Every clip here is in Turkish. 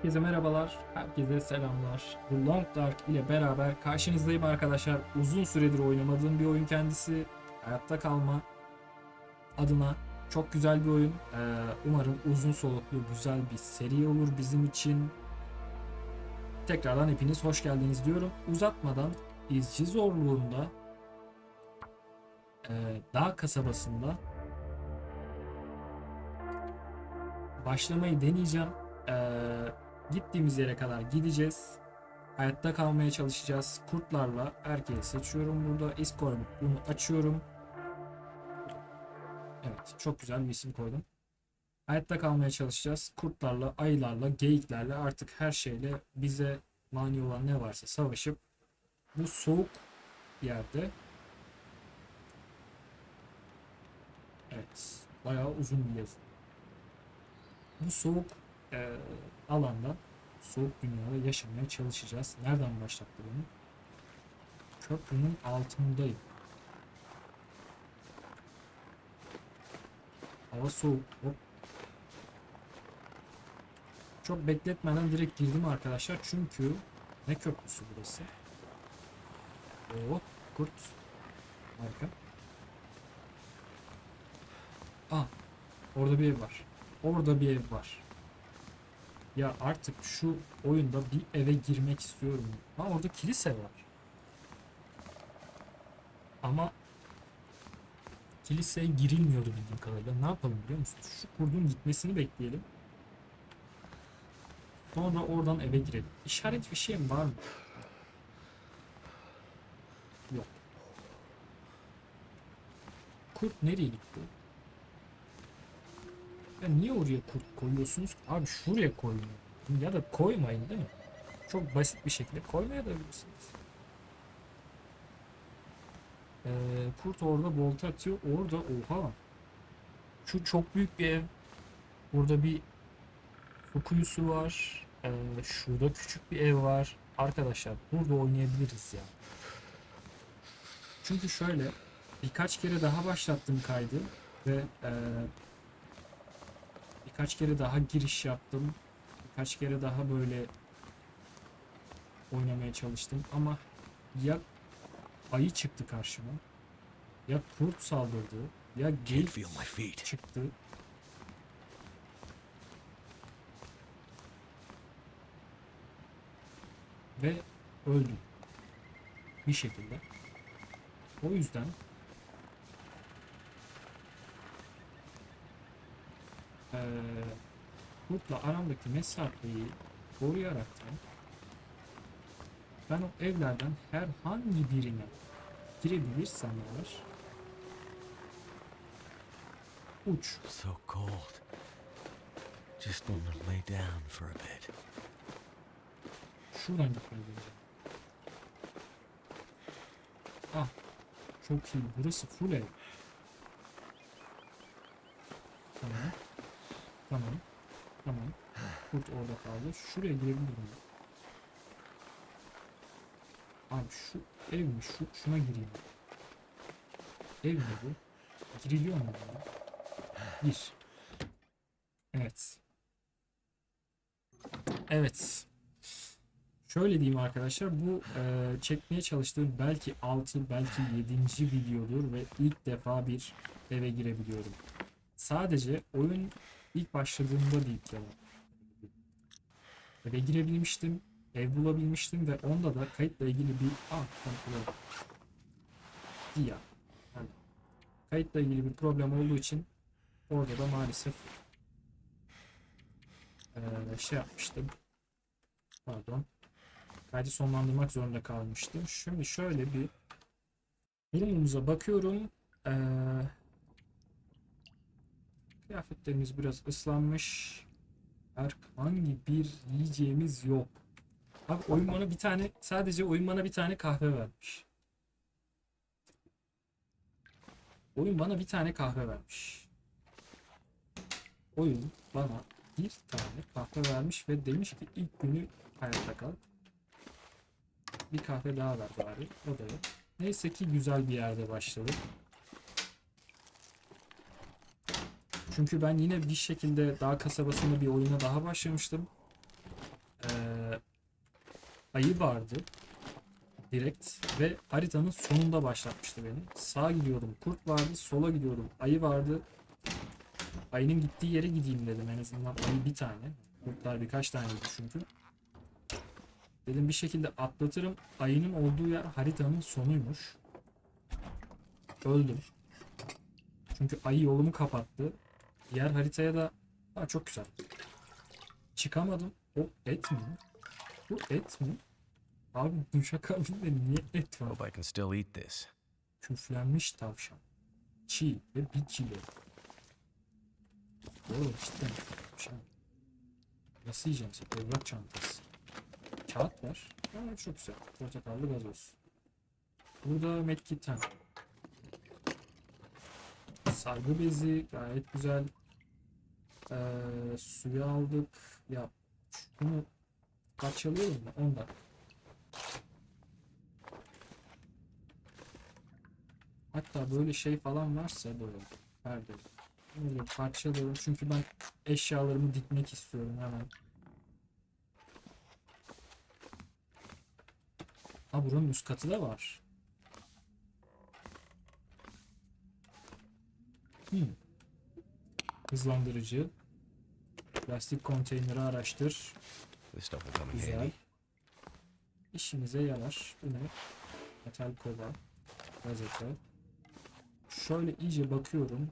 Herkese merhabalar, herkese selamlar. Long Dark ile beraber karşınızdayım arkadaşlar. Uzun süredir oynamadığım bir oyun kendisi. Hayatta kalma adına çok güzel bir oyun. Ee, umarım uzun soluklu güzel bir seri olur bizim için. Tekrardan hepiniz hoş geldiniz diyorum. Uzatmadan izci zorluğunda e, dağ kasabasında başlamayı deneyeceğim. Ee, gittiğimiz yere kadar gideceğiz. Hayatta kalmaya çalışacağız. Kurtlarla erkeği seçiyorum burada. Iskorbit bunu açıyorum. Evet çok güzel bir isim koydum. Hayatta kalmaya çalışacağız. Kurtlarla, ayılarla, geyiklerle artık her şeyle bize mani olan ne varsa savaşıp bu soğuk yerde Evet. Bayağı uzun bir yazı. Bu soğuk e, alanda soğuk dünyada yaşamaya çalışacağız. Nereden başlattı beni? Köprünün altındayım. Hava soğuk. Hop. Çok bekletmeden direkt girdim arkadaşlar. Çünkü ne köprüsü burası? Oo, kurt. Harika. Ah, orada bir ev var. Orada bir ev var. Ya artık şu oyunda bir eve girmek istiyorum. Ha orada kilise var. Ama kiliseye girilmiyordu bildiğim kadarıyla. Ne yapalım biliyor musunuz? Şu kurdun gitmesini bekleyelim. Sonra oradan eve girelim. İşaret bir şeyim var mı? Yok. Kurt nereye gitti? Ya niye oraya kurt koyuyorsunuz? Abi şuraya koyun. Ya da koymayın değil mi? Çok basit bir şekilde koymaya da bilirsiniz. Ee, kurt orada bolta atıyor. Orada oha. Şu çok büyük bir ev. Burada bir su kuyusu var. Ee, şurada küçük bir ev var. Arkadaşlar burada oynayabiliriz ya. Çünkü şöyle birkaç kere daha başlattım kaydı ve e, birkaç kere daha giriş yaptım. Birkaç kere daha böyle oynamaya çalıştım ama ya ayı çıktı karşıma ya kurt saldırdı ya geyik çıktı. Ve öldüm. Bir şekilde. O yüzden eee kurtla aramdaki mesafeyi koruyaraktan ben o evlerden herhangi birine girebilirsem eğer uç So cold. Just want to lay down for a bit. Şuradan gitmeye. Ah. Çok iyi. Burası full ev. Tamam. Tamam. Tamam. Kurt orada kaldı. Şuraya girebilirim. Abi şu ev mi? Şu, şuna gireyim. Ev mi bu? Giriliyor mu buna? Gir. Evet. Evet. Şöyle diyeyim arkadaşlar bu e, çekmeye çalıştığım belki 6 belki 7. videodur ve ilk defa bir eve girebiliyorum. Sadece oyun ilk başladığında değil ya. Eve girebilmiştim, ev bulabilmiştim ve onda da kayıtla ilgili bir ah kontrol ya. Yani kayıtla ilgili bir problem olduğu için orada da maalesef e, şey yapmıştım. Pardon kaydı sonlandırmak zorunda kalmıştım. Şimdi şöyle bir durumumuza bakıyorum. Ee, kıyafetlerimiz biraz ıslanmış. Herhangi bir yiyeceğimiz yok. Abi oyun bana bir tane sadece oyun bana bir tane kahve vermiş. Oyun bana bir tane kahve vermiş. Oyun bana bir tane kahve vermiş ve demiş ki ilk günü hayatta kal. Bir kahve daha ver bari. O da yok. Neyse ki güzel bir yerde başladık. Çünkü ben yine bir şekilde dağ kasabasında bir oyuna daha başlamıştım. eee, ayı vardı. Direkt ve haritanın sonunda başlatmıştı beni. Sağa gidiyordum kurt vardı, sola gidiyordum ayı vardı. Ayının gittiği yere gideyim dedim en azından ayı bir tane. Kurtlar birkaç taneydi çünkü. Dedim bir şekilde atlatırım. Ayının olduğu yer haritanın sonuymuş. Öldüm. Çünkü ayı yolumu kapattı. Diğer haritaya da Aa, çok güzel. Çıkamadım. O et mi? Bu et mi? Abi duşakabinde niye et var? Hope I can still eat this. Küflenmiş tavşan. Çiğ ve bir kilo. Oğlum cidden tavşan. Nasıl yiyeceğim sen? Evrak çantası. Kağıt var. Aa, çok güzel. Portakallı gazoz. Burada medkit ha. Sargı bezi gayet güzel. Ee, suyu aldık. Ya şunu parçalayalım mı? 10 dakika. Hatta böyle şey falan varsa böyle perde. Böyle parçalıyorum çünkü ben eşyalarımı dikmek istiyorum hemen. Ha buranın üst katı da var. Hmm. Hızlandırıcı. Plastik konteyneri araştır. Güzel. İşimize yarar. Bu ne? Metal kova. Gazete. Şöyle iyice bakıyorum.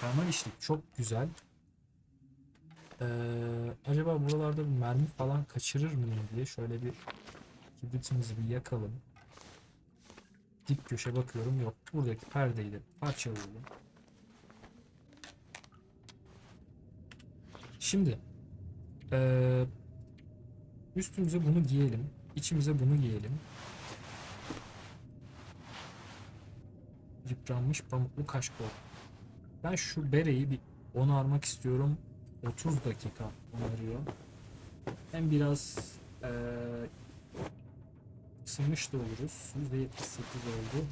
Termal işlik çok güzel. Ee, acaba buralarda bir mermi falan kaçırır mıyım diye şöyle bir kibritimizi bir yakalım. Dip köşe bakıyorum yok. Buradaki perdeyi de parçalayalım. Şimdi ee, Üstümüze bunu giyelim. içimize bunu giyelim. Yıpranmış pamuklu kaşkol. Ben şu bereyi bir onarmak istiyorum. 30 dakika onarıyor. Hem biraz eee ısınmış da oluruz. %78 oldu.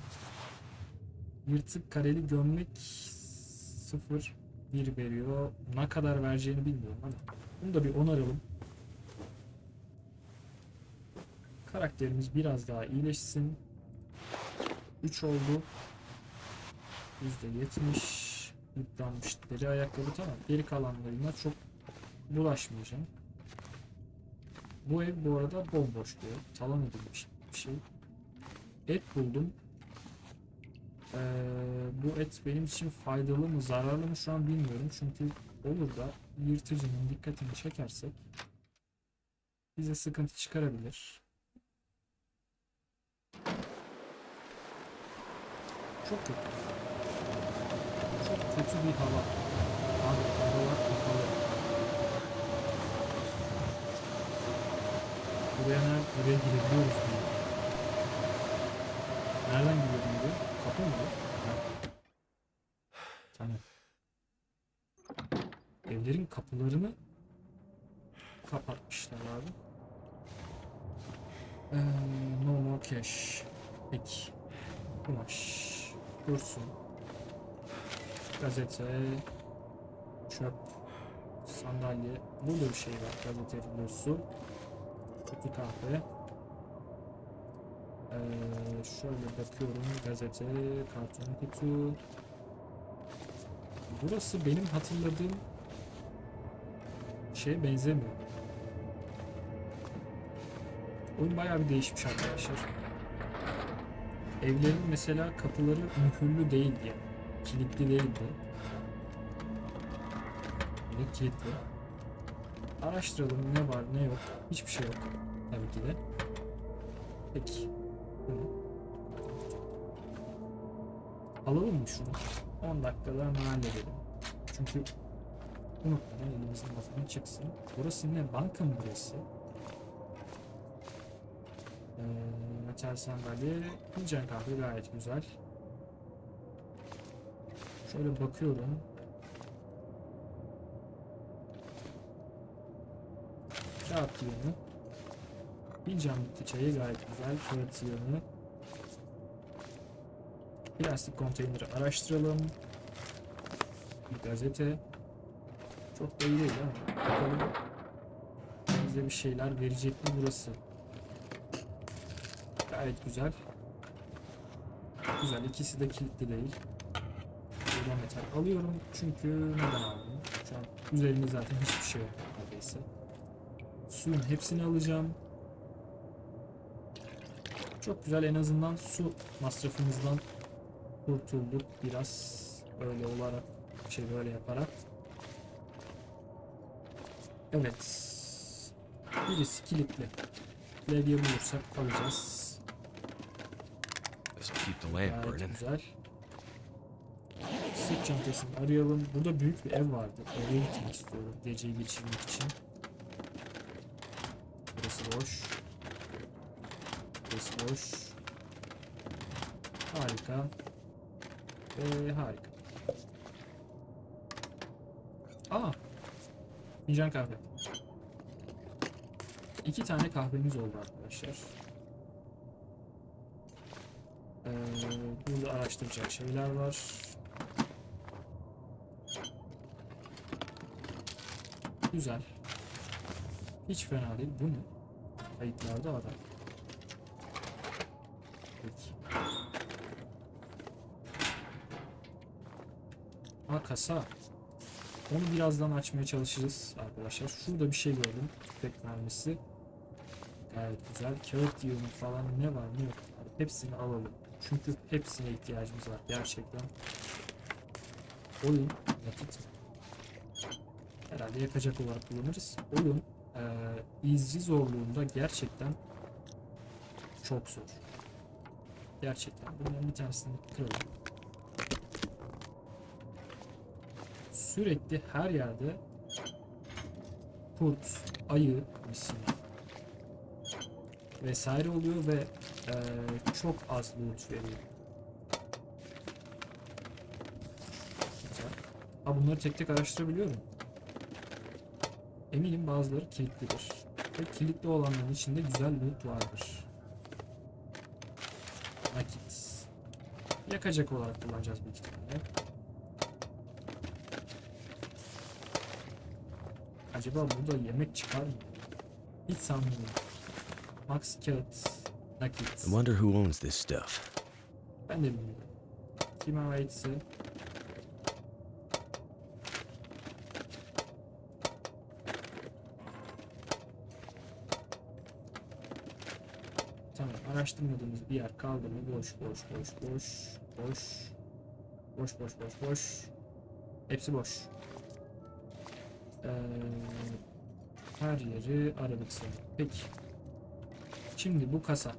Yırtık kareli gömlek 0 1 veriyor. Ne kadar vereceğini bilmiyorum ama bunu da bir onaralım. Karakterimiz biraz daha iyileşsin. 3 oldu. %70 yıpranmış deri ayakkabı tamam. Geri kalanlarına çok bulaşmayacağım. Bu ev bu arada bomboş diyor. Talan edilmiş bir şey. Et buldum. Ee, bu et benim için faydalı mı zararlı mı şu an bilmiyorum. Çünkü olur da yırtıcının dikkatini çekersek bize sıkıntı çıkarabilir. Çok kötü. Çok kötü bir hava. Abi havalar kapalı. Buraya, ner buraya girebiliyoruz diye. Nereden giriyordum diyor? Kapı mı bu? Tamam. Evlerin kapılarını kapatmışlar abi. Ee, no cash. Peki. Kumaş. Dursun. Gazete. Çöp. Sandalye. Burada bir şey var. Gazete rulosu. Kutu kahve. Ee, şöyle bakıyorum. Gazete. Karton kutu. Burası benim hatırladığım şeye benzemiyor. Oyun bayağı bir değişmiş arkadaşlar. Evlerin mesela kapıları mühürlü değildi. Kilitli değildi. Böyle kilitli. Araştıralım ne var ne yok. Hiçbir şey yok. Tabii ki de. Peki. Alalım mı şunu? 10 dakikada hemen halledelim. Çünkü unutmadan elimizin altından çıksın. Burası ne? Banka mı burası? Ee, metal sandalye, fincan kahve gayet güzel. Şöyle bakıyorum. Kağıt yığını. Fincan bitti çayı gayet güzel. Kağıt yığını. Plastik konteyneri araştıralım. Bir gazete. Çok da iyi değil ama. Bakalım. bize bir şeyler verecek mi burası? Gayet güzel. Güzel. ikisi de kilitli değil. Buradan metal alıyorum. Çünkü neden aldım? Şu an üzerinde zaten hiçbir şey yok neredeyse. Suyun hepsini alacağım. Çok güzel en azından su masrafımızdan kurtulduk biraz öyle olarak şey böyle yaparak. Evet. Birisi kilitli. Levye bulursak alacağız. This will keep the lamp Gayet burning. güzel. Sırt çantasını arayalım. Burada büyük bir ev vardı. Oraya gitmek istiyorum geceyi geçirmek için. Burası boş. Burası boş. Harika. Ve harika. Aa! Fincan kahve. İki tane kahvemiz oldu arkadaşlar. Ee, burada araştıracak şeyler var. Güzel. Hiç fena değil. Bu ne? Kayıtlarda adam. Peki. Ha kasa. Onu birazdan açmaya çalışırız arkadaşlar. Şurada bir şey gördüm. Tüfek mermisi. Gayet güzel. Kağıt yığını falan ne var ne yok. Hepsini alalım. Çünkü hepsine ihtiyacımız var gerçekten. Oyun nakit mi? Herhalde yakacak olarak kullanırız. Oyun eee izci zorluğunda gerçekten çok zor. Gerçekten. Bunların bir tanesini kıralım. Sürekli her yerde kurt, ayı misina vesaire oluyor ve eee, çok az loot veriyor. Güzel. Ha bunları tek tek araştırabiliyorum. Eminim bazıları kilitlidir. Ve kilitli olanların içinde güzel loot vardır. Nakit. Yakacak olarak kullanacağız büyük ihtimalle. Acaba burada yemek çıkar mı? Hiç sanmıyorum. Max kağıt. Nakit. I wonder who owns this stuff. Ben de bilmiyorum. Kime aitse. araştırmadığımız bir yer kaldı mı? Boş, boş, boş, boş, boş. Boş, boş, boş, boş. Hepsi boş. Ee, her yeri aralıksın. Peki. Şimdi bu kasa.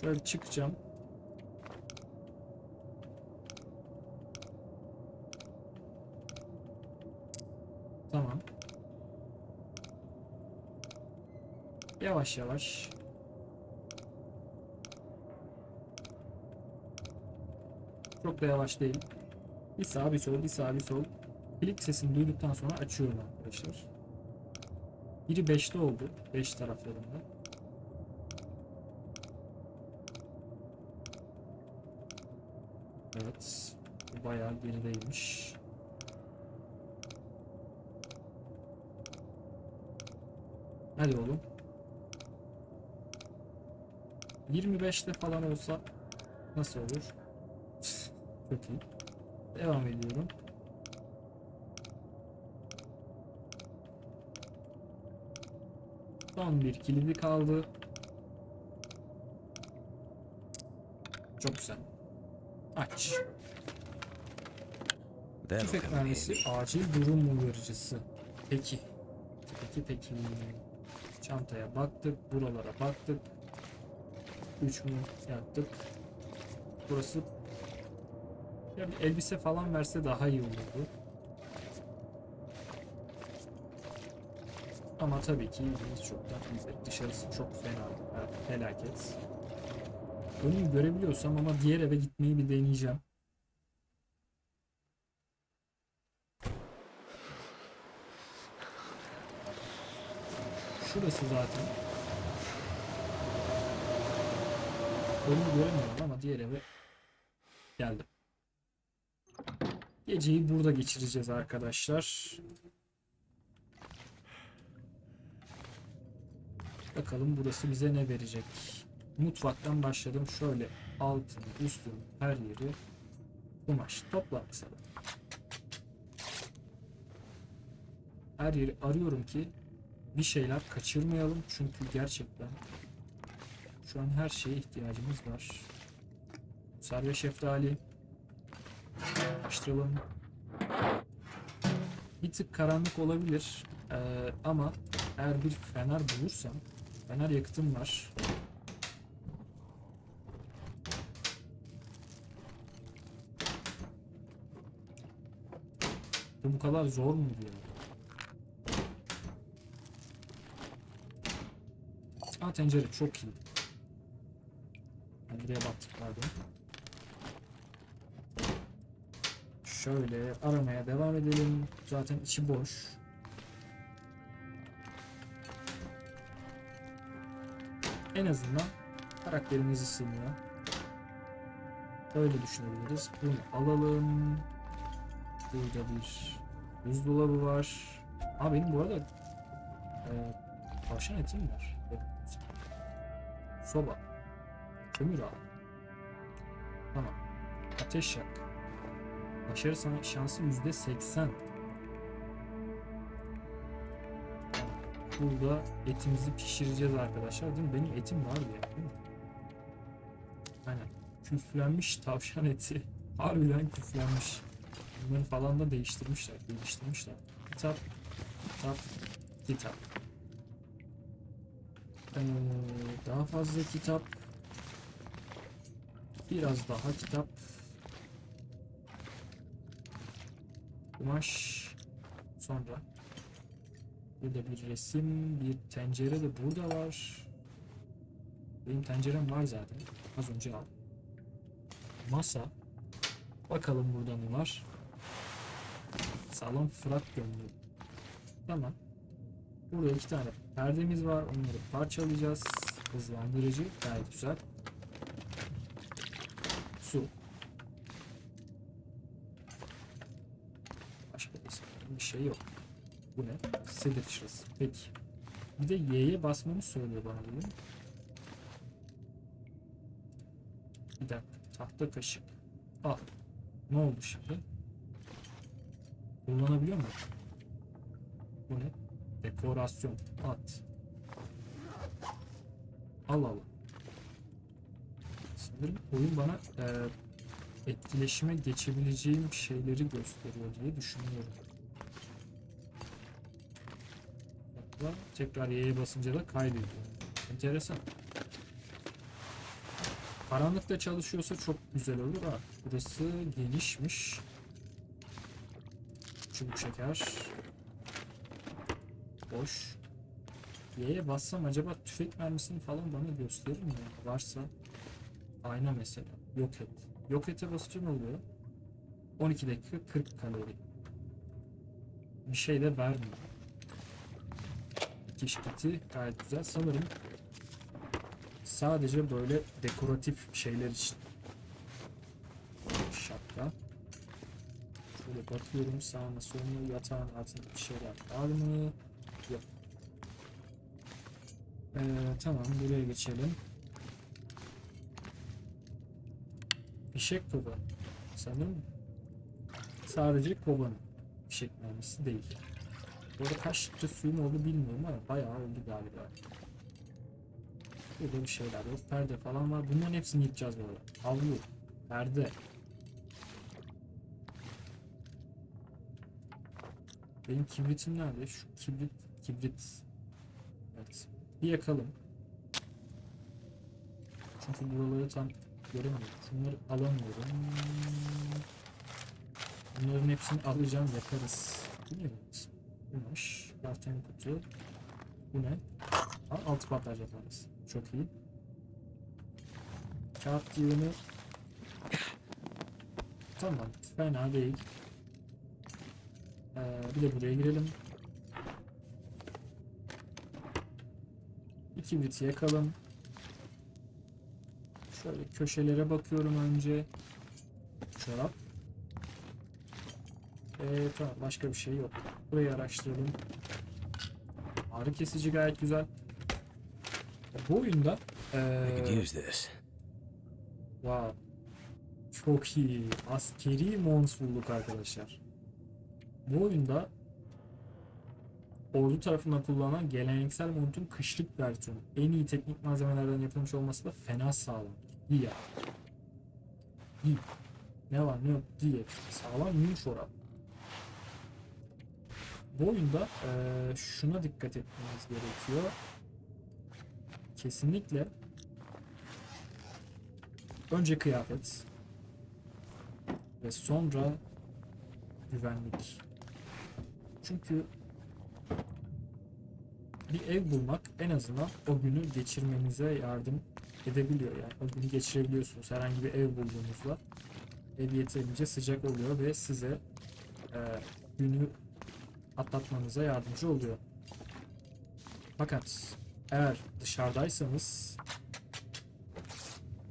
Şöyle çıkacağım. Yavaş yavaş. Çok da yavaş değil. Bir sağ bir sol bir sağ bir sol. Klik sesini duyduktan sonra açıyorum arkadaşlar. Biri 5'te oldu. 5 taraflarında. Evet. Bu bayağı gerideymiş. Hadi oğlum. 25'te falan olsa nasıl olur? Çok iyi. Devam ediyorum. Son bir kilidi kaldı. Çok güzel. Aç. Tüfek mermisi acil durum uyarıcısı. Peki. Peki peki. Çantaya baktık. Buralara baktık. 3 mü yaptık. Burası ya bir elbise falan verse daha iyi olurdu. Ama tabii ki biz çoktan iyidir. Dışarısı çok fena. Felaket. Önümü görebiliyorsam ama diğer eve gitmeyi bir deneyeceğim. Şurası zaten. Önümü göremiyorum ama diğer eve geldim. Geceyi burada geçireceğiz arkadaşlar. Bakalım burası bize ne verecek. Mutfaktan başladım. Şöyle altın, üstün, her yeri kumaş. Topla mesela. Her yeri arıyorum ki bir şeyler kaçırmayalım. Çünkü gerçekten şu an her şeye ihtiyacımız var. Sarı şeftali. Açtıralım. Bir tık karanlık olabilir. Ee, ama eğer bir fener bulursam fener yakıtım var. Bu kadar zor mu diyor. Aa tencere çok iyi. Nereye baktık pardon. Şöyle aramaya devam edelim. Zaten içi boş. En azından karakterimiz ısınıyor. Öyle düşünebiliriz. Bunu alalım. Burada bir buzdolabı var. Aa benim bu arada e, tavşan etim var. Soba. Kömür al. Tamam. Ateş yak. Başarı sana şansı yüzde seksen. Burada etimizi pişireceğiz arkadaşlar değil mi? Benim etim var ya değil mi? Aynen. Küflenmiş tavşan eti. Harbiden küflenmiş. Bunları falan da değiştirmişler. Değiştirmişler. Kitap. Kitap. Kitap. Ee, daha fazla kitap. Biraz daha kitap. Kumaş. Sonra. Burada bir resim, bir tencere de burada var. Benim tencerem var zaten. Az önce al. Masa. Bakalım burada ne var. Salon Fırat gömleği. Tamam. Burada iki tane perdemiz var. Onları parçalayacağız. Hızlandırıcı. Gayet güzel. Su. Başka bir şey yok. Bu ne? Sedir şırası. Peki. Bir de Y'ye basmamı söylüyor bana bunu. Bir dakika. Tahta kaşık. Al. Ne oldu şimdi? Kullanabiliyor mu? Bu ne? Dekorasyon. At. Al al. Sanırım oyun bana e, etkileşime geçebileceğim şeyleri gösteriyor diye düşünüyorum. Hatta tekrar Y'ye basınca da kaydediyor. Enteresan. Karanlıkta çalışıyorsa çok güzel olur ha. Burası genişmiş. Çubuk şeker. Boş. Y'ye bassam acaba tüfek mermisini falan bana gösterir mi? Varsa ayna mesela. Yok et. Yok ete basınca ne oluyor? 12 dakika 40 kalori. Bir şey de vermiyor. Kiti gayet güzel. Sanırım sadece böyle dekoratif şeyler için. Şapka. Şöyle bakıyorum sağına soluna yatağın altında bir şeyler var mı? Yok. Ee, tamam buraya geçelim. Fişek kova. Sanırım sadece kovanın fişek mermisi değil. Bu arada kaç litre suyum oldu bilmiyorum ama bayağı oldu galiba. Burada bir şeyler yok. Perde falan var. Bunların hepsini yıkacağız arada. Havlu, perde. Benim kibritim nerede? Şu kibrit, kibrit. Evet. Bir yakalım. Çünkü buraları tam göremiyorum. Şunları alamıyorum. Bunların hepsini alacağım yakarız. Bu ne? Kumaş, karton kutu. Bu ne? Aa, altı patlar yaparız. Çok iyi. Kağıt yığını. Tamam, fena değil. Ee, bir de buraya girelim. İki bit yakalım. Şöyle köşelere bakıyorum önce. Çorap. Ee, tamam başka bir şey yok. Burayı araştıralım. Ağrı kesici gayet güzel. Bu oyunda this. wow, çok iyi. Askeri mont bulduk arkadaşlar. Bu oyunda ordu tarafından kullanılan geleneksel montun kışlık versiyonu. En iyi teknik malzemelerden yapılmış olması da fena sağlam. İyi ya. İyi. Ne var ne yok diye. Sağlam yün çorap. Bu oyunda eee, şuna dikkat etmeniz gerekiyor. Kesinlikle önce kıyafet ve sonra güvenlik. Çünkü bir ev bulmak en azından o günü geçirmenize yardım edebiliyor yani. O günü geçirebiliyorsunuz herhangi bir ev bulduğunuzda. Ev yeterince sıcak oluyor ve size e, günü atlatmanıza yardımcı oluyor. Fakat eğer dışarıdaysanız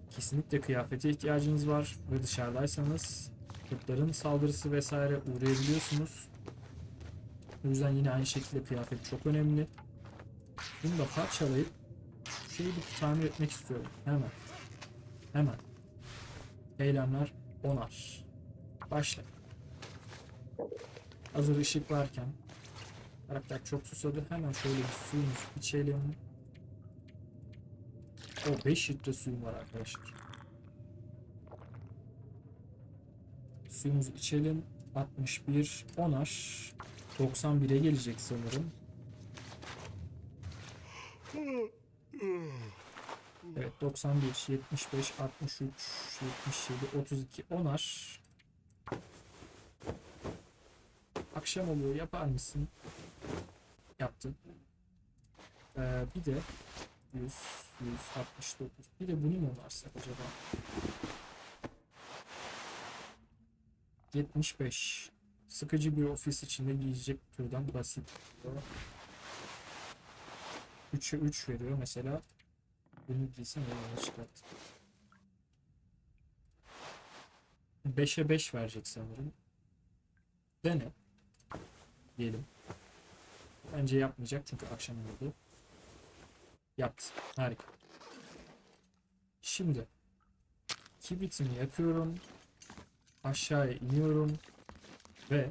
kesinlikle kıyafete ihtiyacınız var ve dışarıdaysanız kurtların saldırısı vesaire uğrayabiliyorsunuz. O yüzden yine aynı şekilde kıyafet çok önemli. Bunu da parçalayıp şeyi bir tamir etmek istiyorum. Hemen. Hemen. Eylemler onar. Başla. Hazır ışık varken karakter çok susadı. Hemen şöyle bir suyumuzu içelim. O 5 litre suyum var arkadaşlar. Suyumuzu içelim. 61 onar 91'e gelecek sanırım. Evet 91, 75, 63, 77, 32 onar. Akşam oluyor yapar mısın? Yaptım. Ee, bir de 100, 169. Bir de bunu mu onarsak acaba? 75. Sıkıcı bir ofis içinde giyecek türden basit. 3'e 3 veriyor mesela. Bunu giysem ona çıkart. 5'e 5 verecek sanırım. Dene. Diyelim. Bence yapmayacak çünkü akşam oldu. Yaptı. Harika. Şimdi kibritimi yakıyorum. Aşağıya iniyorum. Ve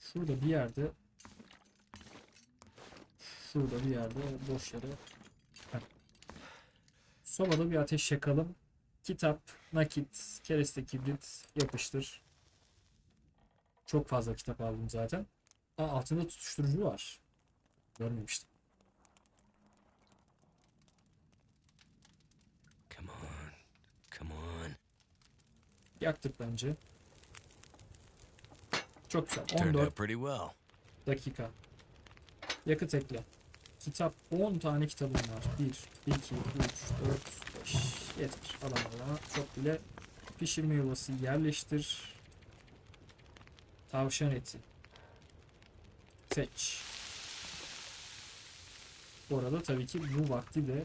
şurada bir yerde şurada bir yerde boş yere Heh. sobada bir ateş yakalım. Kitap, nakit, kereste kibrit yapıştır. Çok fazla kitap aldım zaten. Aa, altında tutuşturucu var. Görmemiştim. Come on. Come on. Yaktık bence. Çok güzel. Turned 14 out pretty well. dakika. Yakıt ekle. Kitap 10 tane kitabım var. 1, 2, 3, 4, 5. Yeter. Adam alana çok bile. Pişirme yuvası yerleştir. Tavşan eti. Seç. Bu arada tabii ki bu vakti de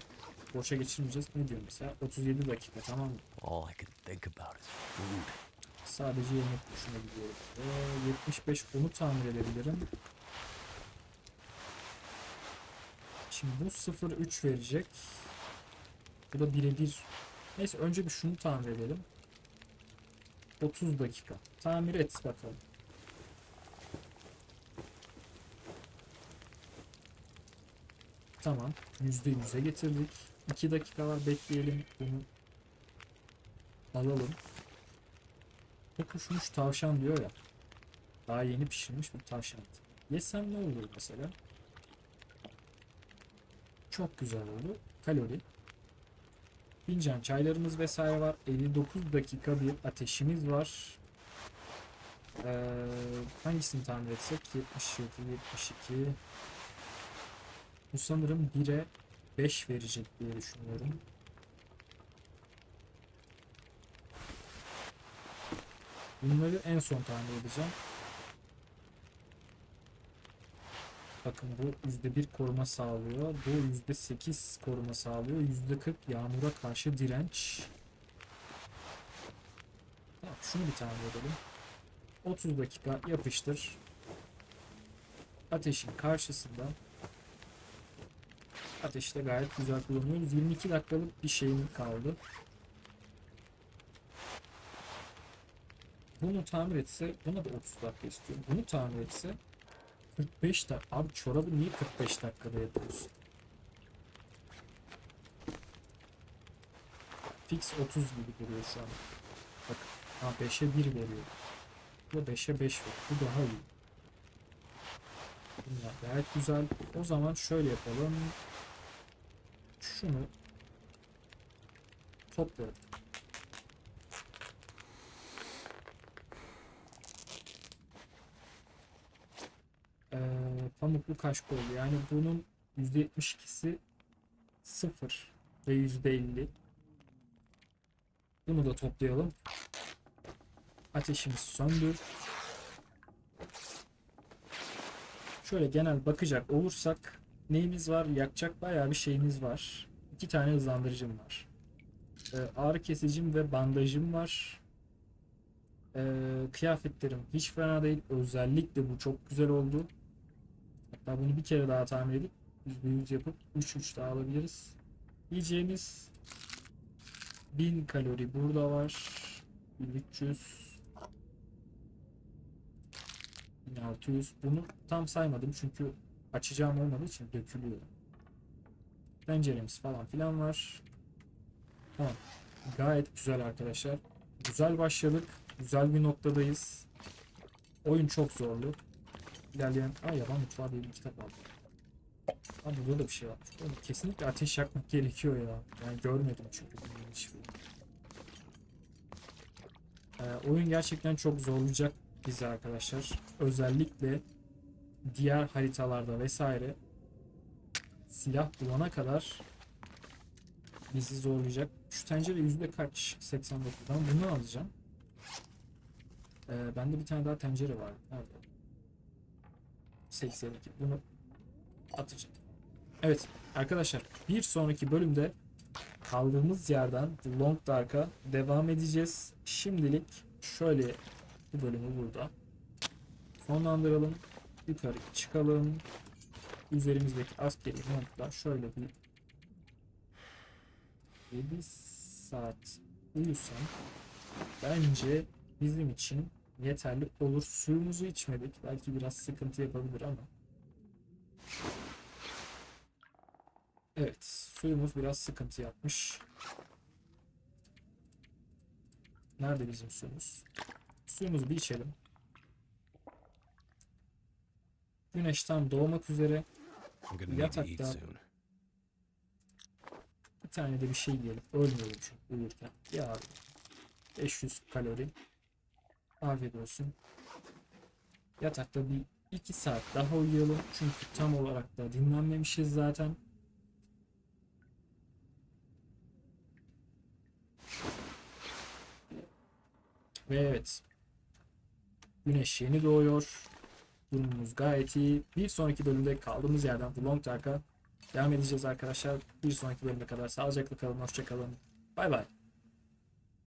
boşa geçirmeyeceğiz. Ne diyor mesela? 37 dakika tamam mı? All I could think about is food. Sadece yemek düşünebiliyorum. Ee, 75 onu tamir edebilirim. Şimdi bu 0-3 verecek. Bu da birebir. Neyse önce bir şunu tamir edelim. 30 dakika. Tamir et bakalım. Tamam. %100'e getirdik. 2 dakika var bekleyelim. Bunu alalım. Ne kuşmuş tavşan diyor ya. Daha yeni pişirmiş bir tavşan. Yesem ne olur mesela? Çok güzel oldu. Kalori. Fincan çaylarımız vesaire var. 59 dakika bir ateşimiz var. Ee, hangisini tamir etsek? 77, 72. Bu sanırım 1'e 5 verecek diye düşünüyorum. Bunları en son tamir edeceğim. Bakın bu %1 koruma sağlıyor. Bu %8 koruma sağlıyor. %40 yağmura karşı direnç. Tamam, şunu bir tamir edelim. 30 dakika yapıştır. Ateşin karşısında Ateşte gayet güzel kullanıyoruz. 22 dakikalık bir şeyim kaldı. Bunu tamir etse, buna da 30 dakika istiyorum. Bunu tamir etse 45 dakika. Abi çorabı niye 45 dakikada yapıyorsun? Fix 30 gibi duruyor şu an. Bakın. Ha 5'e 1 veriyor. Bu da 5'e 5 veriyor. Bu daha iyi. Bunlar gayet güzel. O zaman şöyle yapalım. Şunu toplayalım. Ee, pamuklu kaşkol yani bunun %72'si 0 ve %50 bunu da toplayalım. Ateşimizi söndür şöyle genel bakacak olursak neyimiz var? Yakacak bayağı bir şeyimiz var. İki tane hızlandırıcım var. Ee, ağrı kesicim ve bandajım var. Ee, kıyafetlerim hiç fena değil. Özellikle bu çok güzel oldu. Hatta bunu bir kere daha tamir edip %100 yapıp 3-3 daha alabiliriz. Yiyeceğimiz 1000 kalori burada var. 1300 1600 bunu tam saymadım çünkü açacağım olmadığı için dökülüyor. Penceremiz falan filan var. Tamam. Gayet güzel arkadaşlar. Güzel başladık. Güzel bir noktadayız. Oyun çok zorlu. İlerleyen... Aa yaban mutfağı diye bir kitap aldım. Aa burada da bir şey var. Oğlum, kesinlikle ateş yakmak gerekiyor ya. Yani görmedim çünkü. bunun. Ee, oyun gerçekten çok zorlayacak bizi arkadaşlar. Özellikle diğer haritalarda vesaire silah bulana kadar bizi zorlayacak. Şu tencere yüzde kaç? 89. Ben bunu alacağım. Ee, bende bir tane daha tencere var. Nerede? 82. Bunu atacağım. Evet arkadaşlar bir sonraki bölümde kaldığımız yerden The Long Dark'a devam edeceğiz. Şimdilik şöyle bu bölümü burada sonlandıralım. Yukarı çıkalım. Üzerimizdeki askeri montla şöyle bir 7 saat uyusam bence bizim için yeterli olur. Suyumuzu içmedik. Belki biraz sıkıntı yapabilir ama. Evet, suyumuz biraz sıkıntı yapmış. Nerede bizim suyumuz? Suyumuzu bir içelim. Güneş tam doğmak üzere. Yatakta bir tane de bir şey yiyelim. Ölmüyorum çünkü uyurken. Ya abi. 500 kalori. Afiyet olsun. Yatakta bir 2 saat daha uyuyalım. Çünkü tam olarak da dinlenmemişiz zaten. Ve evet. Güneş yeni doğuyor. Durumumuz gayet iyi. Bir sonraki bölümde kaldığımız yerden The Long Dark'a devam edeceğiz arkadaşlar. Bir sonraki bölüme kadar sağlıcakla kalın. Hoşça kalın. Bay bay.